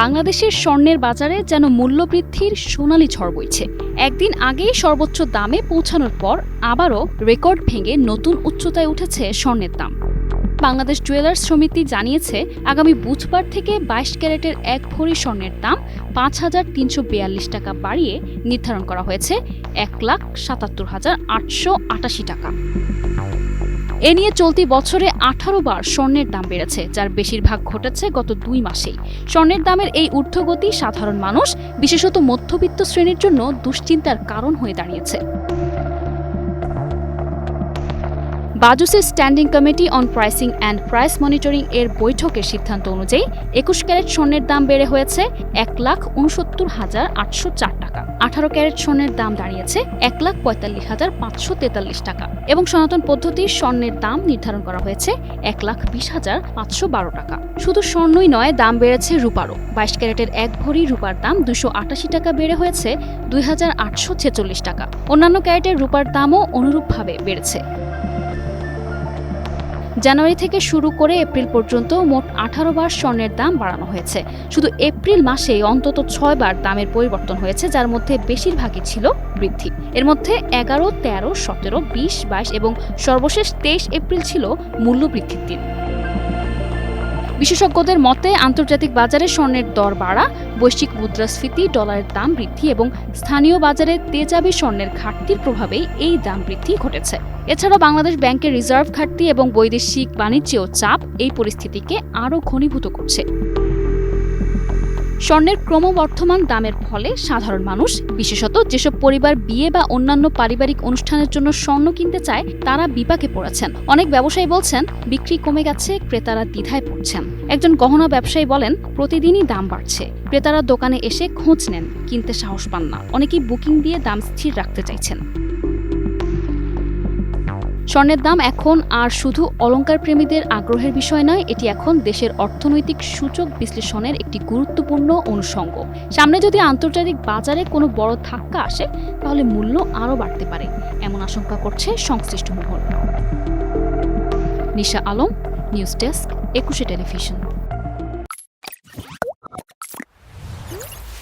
বাংলাদেশের স্বর্ণের বাজারে যেন মূল্যবৃদ্ধির সোনালি ঝড় বইছে। একদিন আগেই সর্বোচ্চ দামে পৌঁছানোর পর আবারও রেকর্ড ভেঙে নতুন উচ্চতায় উঠেছে স্বর্ণের দাম। বাংলাদেশ জুয়েলার্স সমিতি জানিয়েছে, আগামী বুধবার থেকে বাইশ ক্যারেটের এক ভরি স্বর্ণের দাম পাঁচ হাজার তিনশো বিয়াল্লিশ টাকা বাড়িয়ে নির্ধারণ করা হয়েছে, এক লাখ সাতাত্তর হাজার আটশো আটাশি টাকা। এ নিয়ে চলতি বছরে আঠারো বার স্বর্ণের দাম বেড়েছে, যার বেশিরভাগ ঘটেছে গত দুই মাসেই। স্বর্ণের দামের এই ঊর্ধ্বগতি সাধারণ মানুষ, বিশেষত মধ্যবিত্ত শ্রেণির জন্য দুশ্চিন্তার কারণ হয়ে দাঁড়িয়েছে। বাজুসের standing committee on pricing and price monitoring এর বৈঠকের সিদ্ধান্ত অনুযায়ী একুশ ক্যারেট স্বর্ণের দাম বেড়ে হয়েছে এক লাখ উনসত্তর হাজার আটশো চার টাকা। আঠারো ক্যারেট স্বর্ণের দাম দাঁড়িয়েছে এক লাখ পঁয়তাল্লিশ হাজার পাঁচশো তেতাল্লিশ টাকা এবং সনাতন পদ্ধতির স্বর্ণের দাম নির্ধারণ করা হয়েছে এক লাখ বিশ হাজার পাঁচশো বারো টাকা। শুধু স্বর্ণই নয়, দাম বেড়েছে রূপারও। বাইশ ক্যারেটের এক ভরি রূপার দাম দুশো আটাশি টাকা বেড়ে হয়েছে দুই হাজার আটশো ছেচল্লিশ টাকা। অন্যান্য ক্যারেটের রূপার দামও অনুরূপভাবে বেড়েছে। জানুয়ারি থেকে শুরু করে এপ্রিল পর্যন্ত মোট আঠারো বার স্বর্ণের দাম বাড়ানো হয়েছে। শুধু এপ্রিল মাসে অন্তত ছয় বার দামের পরিবর্তন হয়েছে, যার মধ্যে বেশিরভাগই ছিল বৃদ্ধি। এর মধ্যে এগারো, তেরো, সতেরো, বিশ, বাইশ এবং সর্বশেষ তেইশ এপ্রিল ছিল মূল্য বৃদ্ধির দিন। বিশেষজ্ঞদের মতে, আন্তর্জাতিক বাজারে স্বর্ণের দর বাড়া, বৈশ্বিক মুদ্রাস্ফীতি, ডলারের দাম বৃদ্ধি এবং স্থানীয় বাজারে তেজাবি স্বর্ণের ঘাটতির প্রভাবেই এই দাম বৃদ্ধি ঘটেছে। এছাড়া বাংলাদেশ ব্যাংকের রিজার্ভ ঘাটতি এবং বৈদেশিক বাণিজ্যেও চাপ এই পরিস্থিতিকে আরও ঘনীভূত করছে। স্বর্ণের ক্রমবর্ধমান দামের ফলে সাধারণ মানুষ, বিশেষত যেসব পরিবার বিয়ে বা অন্যান্য পারিবারিক অনুষ্ঠানের জন্য স্বর্ণ কিনতে চায়, তারা বিপাকে পড়েছেন। অনেক ব্যবসায়ী বলছেন, বিক্রি কমে গেছে, ক্রেতারা দ্বিধায় পড়ছেন। একজন গহনা ব্যবসায়ী বলেন, প্রতিদিনই দাম বাড়ছে। ক্রেতারা দোকানে এসে খোঁজ নেন, কিনতে সাহস পান না। অনেকেই বুকিং দিয়ে দাম স্থির রাখতে চাইছেন। স্বর্ণের দাম এখন আর শুধু অলঙ্কার প্রেমীদের আগ্রহের বিষয় নয়, এটি এখন দেশের অর্থনৈতিক সূচক বিশ্লেষণের একটি গুরুত্বপূর্ণ অনুষঙ্গ। সামনে যদি আন্তর্জাতিক বাজারে কোনো বড় ধাক্কা আসে, তাহলে মূল্য আরও বাড়তে পারে, এমন আশঙ্কা করছে সংশ্লিষ্ট মহল। Nisha Alam, news desk, Ekushey television.